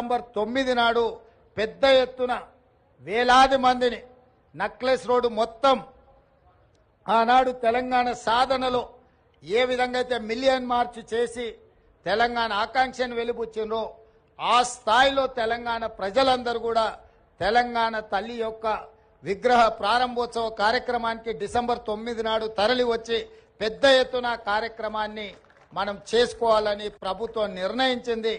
December తొమ్మిది నాడు పెద్ద ఎత్తున వేలాది మందిని నక్లెస్ రోడ్డు మొత్తం ఆనాడు తెలంగాణ సాధనలో ఏ విధంగా అయితే మిలియన్ మార్చ్ చేసి తెలంగాణ ఆకాంక్షను వెలిబుచ్చిండ్రో ఆ స్థాయిలో తెలంగాణ ప్రజలందరూ కూడా తెలంగాణ తల్లి యొక్క విగ్రహ ప్రారంభోత్సవ కార్యక్రమానికి డిసెంబర్ తొమ్మిది నాడు తరలి వచ్చి పెద్ద ఎత్తున కార్యక్రమాన్ని మనం చేసుకోవాలని ప్రభుత్వం నిర్ణయించింది.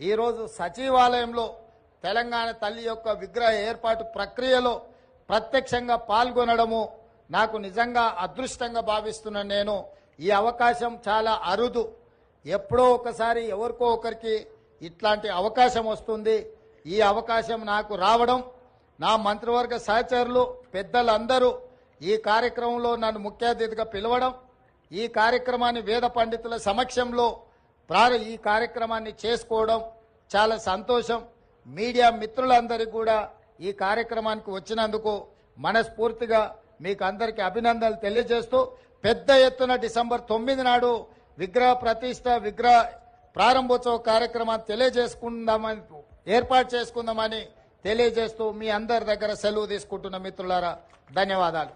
ఈరోజు సచివాలయంలో తెలంగాణ తల్లి యొక్క విగ్రహ ఏర్పాటు ప్రక్రియలో ప్రత్యక్షంగా పాల్గొనడము నాకు నిజంగా అదృష్టంగా భావిస్తున్న నేను. ఈ అవకాశం చాలా అరుదు. ఎప్పుడో ఒకసారి ఎవరికో ఒకరికి ఇట్లాంటి అవకాశం వస్తుంది. ఈ అవకాశం నాకు రావడం నా మంత్రివర్గ సహచరులు పెద్దలందరూ ఈ కార్యక్రమంలో నన్ను ముఖ్య అతిథిగా పిలవడం ఈ కార్యక్రమాన్ని వేద పండితుల సమక్షంలో ప్రార ఈ కార్యక్రమాన్ని చేసుకోవడం చాలా సంతోషం. మీడియా మిత్రులందరికీ కూడా ఈ కార్యక్రమానికి వచ్చినందుకు మనస్ఫూర్తిగా మీకు అందరికీ అభినందనలు తెలియజేస్తూ పెద్ద ఎత్తున డిసెంబర్ తొమ్మిది నాడు విగ్రహ ప్రతిష్ట విగ్రహ ప్రారంభోత్సవ కార్యక్రమాన్ని తెలియజేసుకుందామని ఏర్పాటు చేసుకుందామని తెలియజేస్తూ మీ అందరి దగ్గర సెలవు తీసుకుంటున్న మిత్రులారా ధన్యవాదాలు.